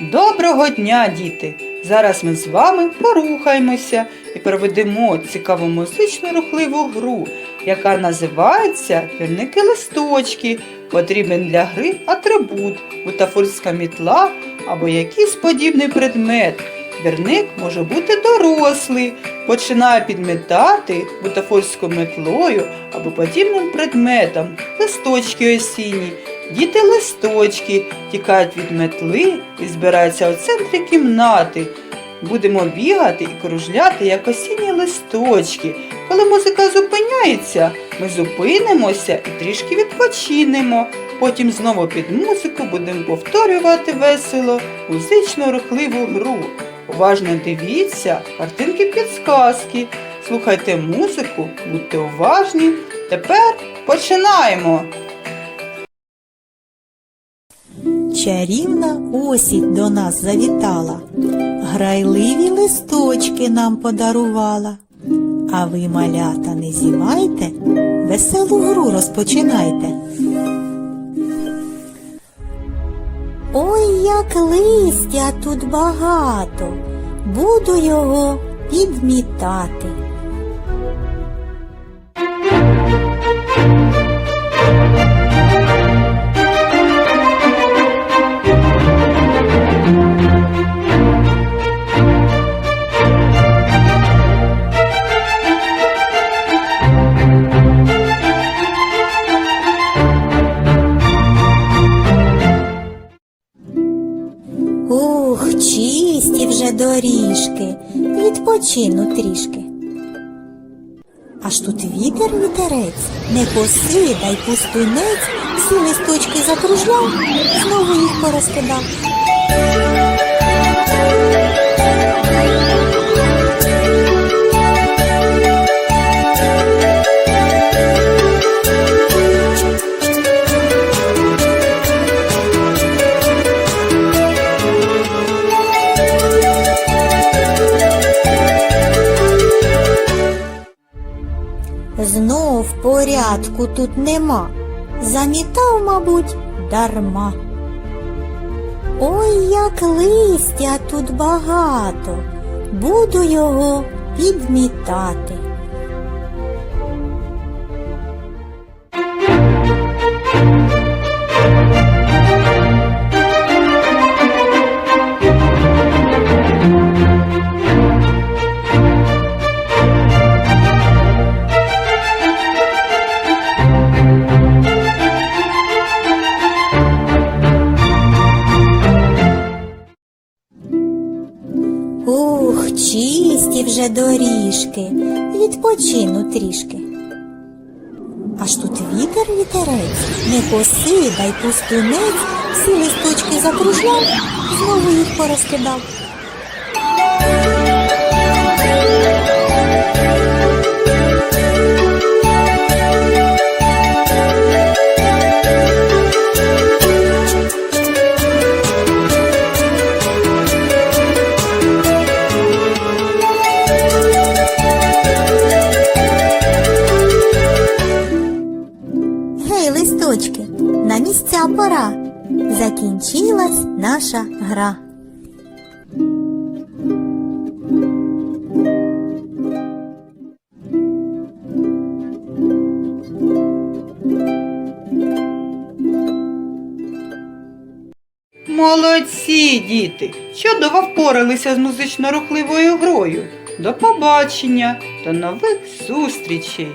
Доброго дня, діти! Зараз ми з вами порухаємося і проведемо цікаву музичну рухливу гру, яка називається Вірники листочки. Потрібен для гри атрибут, бутафорська мітла або якийсь подібний предмет. Вірник може бути дорослий, починає підмітати бутафорською метлою або подібним предметом, листочки осінні. Діти листочки тікають від метли і збираються у центрі кімнати. Будемо бігати і кружляти, як осінні листочки. Коли музика зупиняється, ми зупинимося і трішки відпочинемо. Потім знову під музику будемо повторювати весело музично рухливу гру. Уважно дивіться картинки підсказки. Слухайте музику, будьте уважні. Тепер починаємо! Чарівна осінь до нас завітала, грайливі листочки нам подарувала. А ви, малята, не зімайте, веселу гру розпочинайте. Ой, як листя тут багато, буду його підмітати. Вже доріжки, відпочину трішки. Аж тут вітер вітерець, не посидай пустунець, всі листочки закружляв, знову їх порозкидав. Знов порядку тут нема, замітав, мабуть, дарма. Ой, як листя тут багато, буду його підмітати. Чисті вже доріжки, відпочину трішки. Аж тут вітер вітерець, не посидай пустунець, всі листочки закружляв, знову їх порозкидав. На пора. Закінчилась наша гра. Молодці, діти! Чудово впоралися з музично-рухливою грою. До побачення, до нових зустрічей!